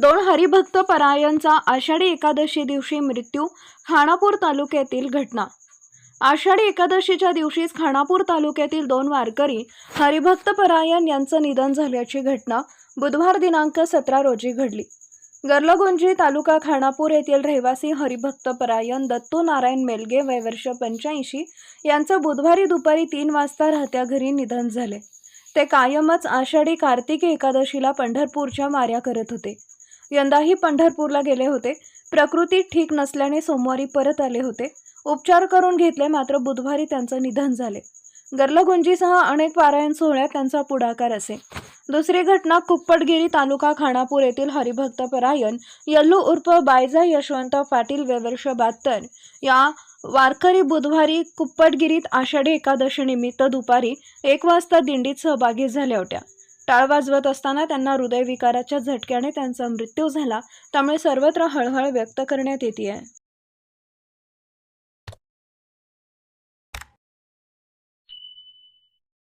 दोन हरिभक्त परायणचा आषाढी एकादशी दिवशी मृत्यू खानापूर तालुक्यातील घटना. आषाढी एकादशीच्या दिवशीच खानापूर तालुक्यातील दोन वारकरी हरिभक्त परायण यांचं निधन झाल्याची घटना बुधवार दिनांक सतरा रोजी घडली. गर्लगुंजी तालुका खानापूर येथील रहिवासी हरिभक्त परायण दत्तू नारायण मेलगे वय वर्ष पंच्याऐंशी यांचं बुधवारी दुपारी तीन वाजता राहत्या घरी निधन झाले. ते कायमच आषाढी कार्तिकी एकादशीला पंढरपूरच्या माऱ्या करत होते. यंदाही पंढरपूरला गेले होते. प्रकृती ठीक नसल्याने सोमवारी परत आले होते. उपचार करून घेतले मात्र बुधवारी त्यांचं निधन झाले. गर्लगुंजीसह अनेक पारायण सोहळ्यात त्यांचा पुढाकार असे. दुसरी घटना कुप्पटगिरी तालुका खानापूर येथील हरिभक्त परायण यल्लू उर्फ बायजा यशवंत पाटील वेवर्ष बहात्तर या वारकरी बुधवारी कुप्पटगिरीत आषाढी एकादशी निमित्त दुपारी एक वाजता दिंडीत सहभागी झाल्या होत्या. टाळ वाजवत असताना त्यांना हृदयविकाराच्या झटक्याने त्यांचा मृत्यू झाला. त्यामुळे सर्वत्र हळहळ व्यक्त करण्यात येते आहे